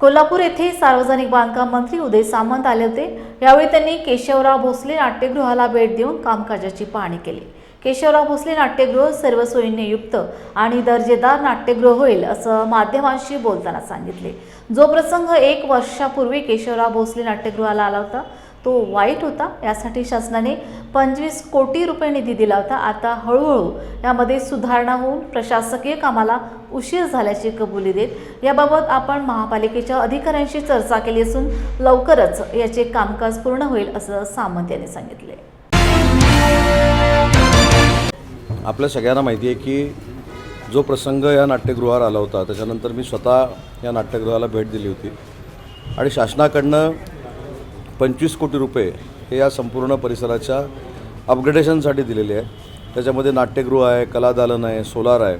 कोल्हापूर येथे सार्वजनिक बांधकाम मंत्री उदय सामंत आले होते. यावेळी त्यांनी केशवराव भोसले नाट्यगृहाला भेट देऊन कामकाजाची पाहणी केली. केशवराव भोसले नाट्यगृह सर्व सोयींनी युक्त आणि दर्जेदार नाट्यगृह होईल असं माध्यमांशी बोलताना सांगितले. जो प्रसंग एक वर्षापूर्वी केशवराव भोसले नाट्यगृहाला आला होता तो वाईट होता यासाठी शासनाने पंचवीस कोटी रुपये निधी दिला होता. आता हळूहळू यामध्ये सुधारणा होऊन प्रशासकीय कामाला उशीर झाल्याची कबुली देत याबाबत आपण महापालिकेच्या अधिकाऱ्यांशी चर्चा केली असून लवकरच याचे कामकाज पूर्ण होईल असं सामंत यांनी सांगितले. आपल्या सगळ्यांना माहिती आहे की जो प्रसंग या नाट्यगृहावर आला होता त्याच्यानंतर मी स्वतः या नाट्यगृहाला भेट दिली होती. आणि शासनाकडनं पंचवीस कोटी रुपये हे या संपूर्ण परिसराच्या अपग्रेडेशनसाठी दिलेले आहे त्याच्यामध्ये नाट्यगृह आहे कलादालन आहे सोलार आहे.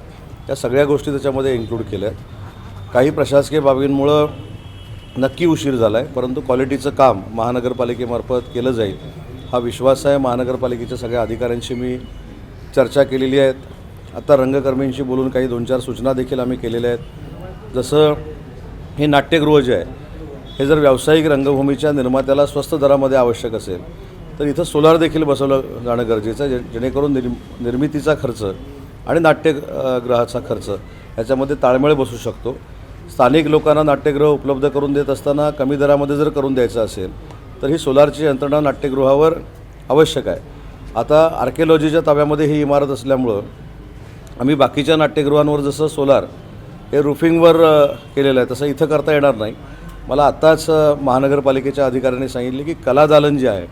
या सगळ्या गोष्टी त्याच्यामध्ये इन्क्लूड केल्या आहेत. काही प्रशासकीय बाबींमुळं नक्की उशीर झाला आहे परंतु क्वालिटीचं काम महानगरपालिकेमार्फत केलं जाईल हा विश्वास आहे. महानगरपालिकेच्या सगळ्या अधिकाऱ्यांशी मी चर्चा केलेली आहेत आता रंगकर्मींशी बोलून काही दोन चार सूचना देखील आम्ही केलेल्या आहेत. जसं हे नाट्यगृह जे आहे हे जर व्यावसायिक रंगभूमीच्या निर्मात्याला स्वस्त दरामध्ये आवश्यक असेल तर इथं सोलार देखील बसवलं जाणं गरजेचं आहे जे जेणेकरून निर्म निर्मितीचा खर्च आणि नाट्यगृहाचा खर्च याच्यामध्ये ताळमेळ बसू शकतो. स्थानिक लोकांना नाट्यगृह उपलब्ध करून देत असताना कमी दरामध्ये जर करून द्यायचं असेल तर ही सोलारची यंत्रणा नाट्यगृहावर आवश्यक आहे. आता आर्किओलॉजीच्या ताब्यामध्ये ही इमारत असल्यामुळं आम्ही बाकीच्या नाट्यगृहांवर जसं सोलार हे रुफिंगवर केलेलं आहे तसं इथं करता येणार नाही. मला आत्ताच महानगरपालिकेच्या अधिकाऱ्यांनी सांगितले की कला दालन जे आहे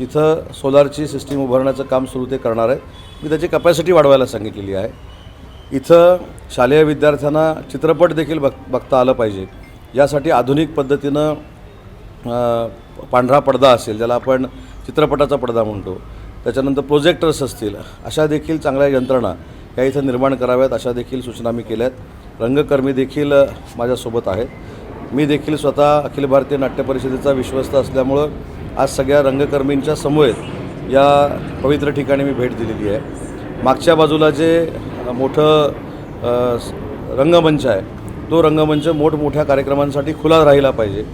इथं सोलारची सिस्टीम उभारण्याचं काम सुरू ते करणार आहे. मी त्याची कपॅसिटी वाढवायला सांगितलेली आहे. इथं शालेय विद्यार्थ्यांना चित्रपट देखील बघ बघता आलं पाहिजे. यासाठी आधुनिक पद्धतीनं पांढरा पडदा असेल ज्याला आपण चित्रपटाचा पडदा म्हणतो त्याच्यानंतर प्रोजेक्टर्स असतील अशा देखील चांगल्या यंत्रणा या इथं निर्माण कराव्यात अशा देखील सूचना मी केल्या आहेत रंगकर्मी देखील माझ्यासोबत आहेत. मी देखील स्वतः अखिल भारतीय नाट्य परिषदेचा विश्वस्त असल्यामुळं आज सगळ्या रंगकर्मींच्या समवेत या पवित्र ठिकाणी मी भेट दिलेली आहे. मागच्या बाजूला जे मोठं रंगमंच आहे तो रंगमंच मोठमोठ्या कार्यक्रमांसाठी खुला राहिला पाहिजे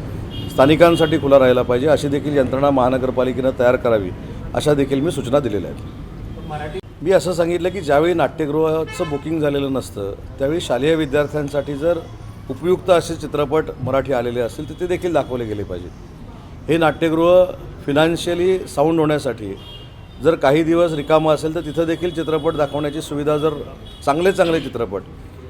स्थानिकांसाठी खुला राहिला पाहिजे अशी देखील यंत्रणा महानगरपालिकेनं तयार करावी अशा देखील मी सूचना दिलेल्या आहेत. मी असं सांगितलं की ज्यावेळी नाट्यगृहाचं बुकिंग झालेलं नसतं त्यावेळी शालेय विद्यार्थ्यांसाठी जर उपयुक्त असे चित्रपट मराठी आलेले असतील तर ते देखील दाखवले गेले पाहिजेत. हे नाट्यगृह फिनान्शियली साऊंड होण्यासाठी जर काही दिवस रिकामं असेल तर तिथं देखील चित्रपट दाखवण्याची सुविधा जर चांगले चांगले चित्रपट.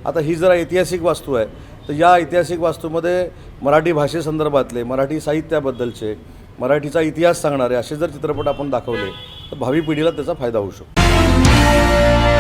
आता ही जरा ऐतिहासिक वास्तू आहे. तर या ऐतिहासिक वास्तूमध्ये मराठी भाषेसंदर्भातले मराठी साहित्याबद्दलचे मराठीचा इतिहास सांगणारे असे जर चित्रपट आपण दाखवले तर भावी पिढीला त्याचा फायदा होऊ शकतो.